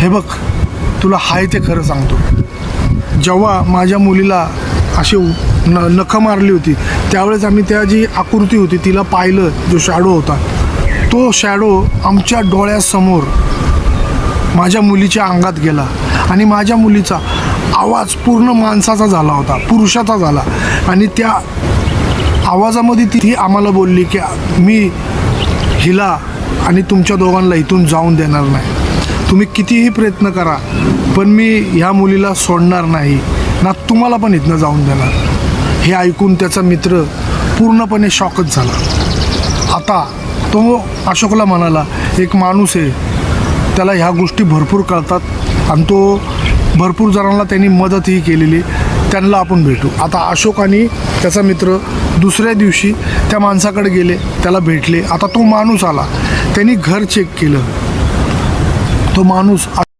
हे बघ तुला हाय ते खरं सांगतो. जेव्हा माझ्या मुलीला अशी न नखं मारली होती त्यावेळेस आम्ही त्या जी आकृती होती तिला पाहिलं जो शॅडो होता तो शॅडो आमच्या डोळ्यासमोर माझ्या मुलीच्या अंगात गेला. आणि माझ्या मुलीचा आवाज पूर्ण माणसाचा झाला होता पुरुषाचा झाला. आणि त्या आवाजामध्ये ती आम्हाला बोलली की मी हिला आणि तुमच्या दोघांना इथून जाऊन देणार नाही. तुम्ही कितीही प्रयत्न करा पण मी ह्या मुलीला सोडणार नाही. ना तुम्हाला पण इथनं जाऊन देणार. हे ऐकून त्याचा मित्र पूर्णपणे शॉकच झाला. आता तो अशोकला म्हणाला एक माणूस आहे. त्याला ह्या गोष्टी भरपूर कळतात आणि तो भरपूर जणांना त्यांनी मदतही केलेली. त्यांना आपण भेटू. आता अशोक आणि त्याचा मित्र दुसऱ्या दिवशी त्या माणसाकडे गेले त्याला भेटले. आता तो माणूस आला. त्यांनी घर चेक केलं. तो माणूस